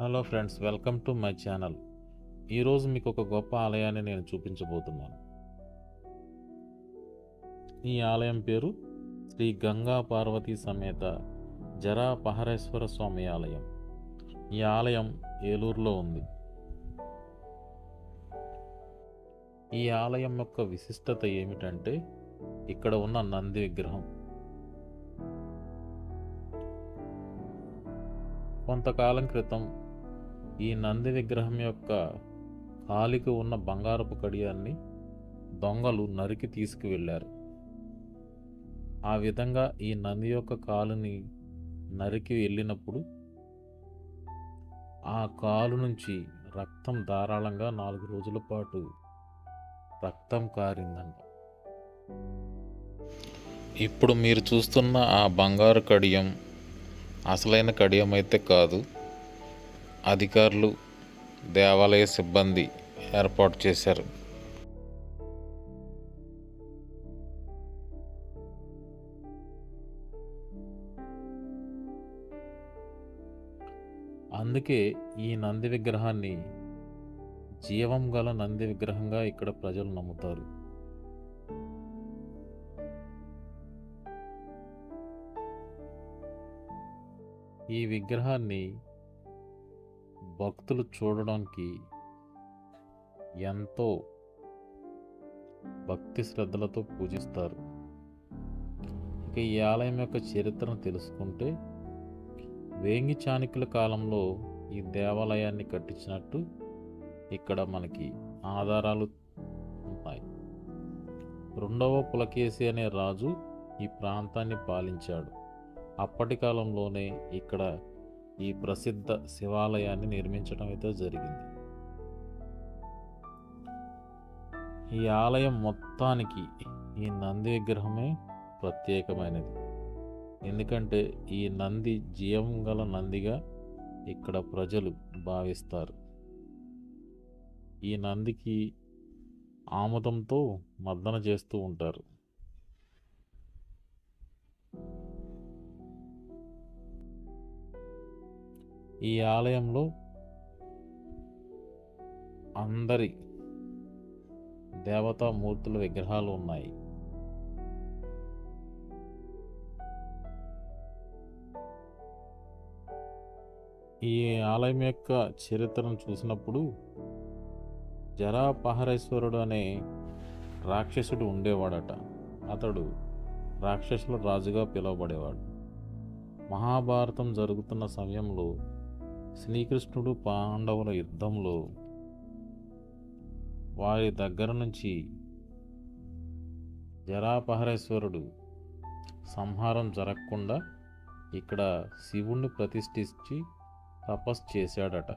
Hello friends welcome to my channel. ఈరోజు మీకు ఒక గొప్ప ఆలయాన్ని నేను చూపించబోతున్నాను. ఈ ఆలయం పేరు శ్రీ గంగా పార్వతీ సమేత జరా పహరేశ్వర స్వామి ఆలయం. ఈ ఆలయం ఏలూరులో ఉంది. ఈ ఆలయం యొక్క విశిష్టత ఏమిటంటే ఇక్కడ ఉన్న నంది విగ్రహం. కొంతకాలం క్రితం ఈ నంది విగ్రహం యొక్క కాలికి ఉన్న బంగారపు కడియాన్ని దొంగలు నరికి తీసుకువెళ్ళారు. ఆ విధంగా ఈ నంది యొక్క కాలుని నరికి వెళ్ళినప్పుడు ఆ కాలు నుంచి రక్తం ధారాళంగా నాలుగు రోజుల పాటు రక్తం కారిందంట. ఇప్పుడు మీరు చూస్తున్న ఆ బంగారు కడియం అసలైన కడియం అయితే కాదు. అధికారులు దేవాలయ సిబ్బంది ఏర్పాటు చేశారు. అందుకే ఈ నంది విగ్రహాన్ని జీవం గల నంది విగ్రహంగా ఇక్కడ ప్రజలు నమ్ముతారు. ఈ విగ్రహాన్ని భక్తులు చూడడానికి ఎంతో భక్తి శ్రద్ధలతో పూజిస్తారు. ఇక ఈ ఆలయం యొక్క చరిత్రను తెలుసుకుంటే వేంగి చాణిక్యుల కాలంలో ఈ దేవాలయాన్ని కట్టించినట్టు ఇక్కడ మనకి ఆధారాలు ఉన్నాయి. రెండవ పులకేశి అనే రాజు ఈ ప్రాంతాన్ని పాలించాడు. అప్పటి కాలంలోనే ఇక్కడ ఈ ప్రసిద్ధ శివాలయాన్ని నిర్మించడం అయితే జరిగింది. ఈ ఆలయం మొత్తానికి ఈ నంది విగ్రహమే ప్రత్యేకమైనది. ఎందుకంటే ఈ నంది జీవం గల నందిగా ఇక్కడ ప్రజలు భావిస్తారు. ఈ నందికి ఆముదంతో మర్దన చేస్తూ ఉంటారు. ఈ ఆలయంలో అందరి దేవతామూర్తుల విగ్రహాలు ఉన్నాయి. ఈ ఆలయం యొక్క చరిత్రను చూసినప్పుడు జరాపహరేశ్వరుడు అనే రాక్షసుడు ఉండేవాడట. అతడు రాక్షసుల రాజుగా పిలువబడేవాడు. మహాభారతం జరుగుతున్న సమయంలో శ్రీకృష్ణుడు పాండవుల యుద్ధంలో వారి దగ్గర నుంచి జరాపహరేశ్వరుడు సంహారం జరగకుండా ఇక్కడ శివుణ్ణి ప్రతిష్ఠించి తపస్సు చేశాడట.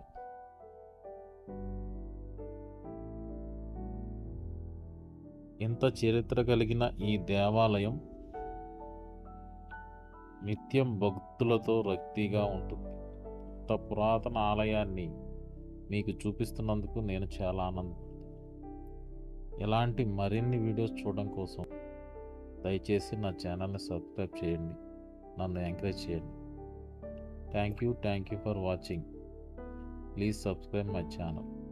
ఇంత చరిత్ర కలిగిన ఈ దేవాలయం నిత్యం భక్తులతో రక్తిగా ఉంటుంది. ఇంత పురాతన ఆలయాన్ని మీకు చూపిస్తున్నందుకు నేను చాలా ఆనందం ఇలాంటి మరిన్ని వీడియోస్ చూడడం కోసం దయచేసి నా ఛానల్ని సబ్స్క్రైబ్ చేయండి. నన్ను ఎంకరేజ్ చేయండి. Thank you thank you for watching. Please subscribe my channel.